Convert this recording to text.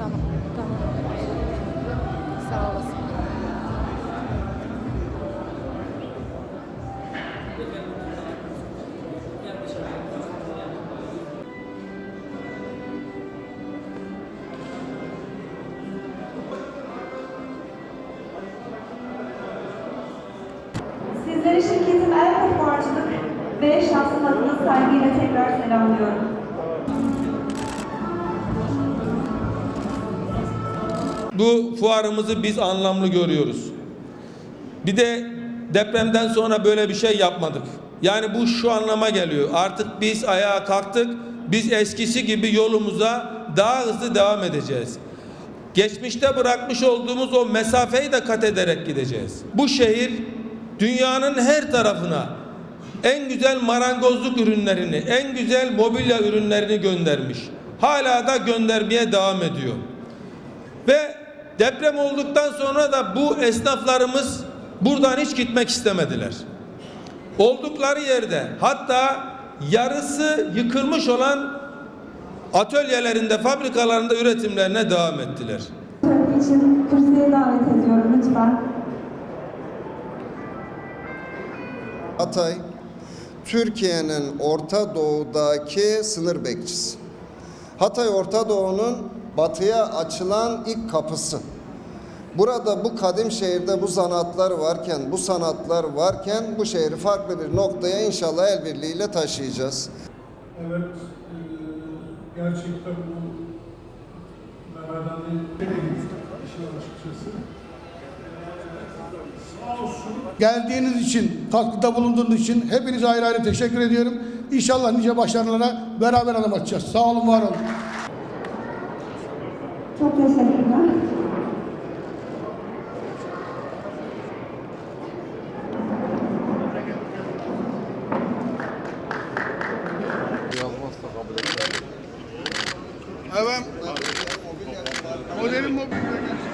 Tamam, tamam. Sağ olasın. Sizleri şirketim El Koparcılık ve şahsım adına saygıyla tekrar selamlıyorum. Bu fuarımızı biz anlamlı görüyoruz. Bir de depremden sonra böyle bir şey yapmadık. Yani bu şu anlama geliyor. Artık biz ayağa kalktık. Biz eskisi gibi yolumuza daha hızlı devam edeceğiz. Geçmişte bırakmış olduğumuz o mesafeyi de kat ederek gideceğiz. Bu şehir dünyanın her tarafına en güzel marangozluk ürünlerini, en güzel mobilya ürünlerini göndermiş. Hala da göndermeye devam ediyor. Ve deprem olduktan sonra da bu esnaflarımız buradan hiç gitmek istemediler. Oldukları yerde hatta yarısı yıkılmış olan atölyelerinde, fabrikalarında üretimlerine devam ettiler. İçin kürsüye davet ediyorum lütfen. Hatay, Türkiye'nin Orta Doğu'daki sınır bekçisi. Hatay Orta Doğu'nun batıya açılan ilk kapısı. Burada bu kadim şehirde bu sanatlar varken, bu sanatlar varken bu şehri farklı bir noktaya inşallah el birliğiyle taşıyacağız. Evet, eee, gerçekten bu Ali işin açıkçası. Sağ olsun. Geldiğiniz için, katkıda bulunduğunuz için hepinize ayrı ayrı teşekkür ediyorum. İnşallah nice başarılara beraber adım atacağız. Sağ olun, var olun. Çok teşekkürler. Evet. Modelin mobil bölgesi.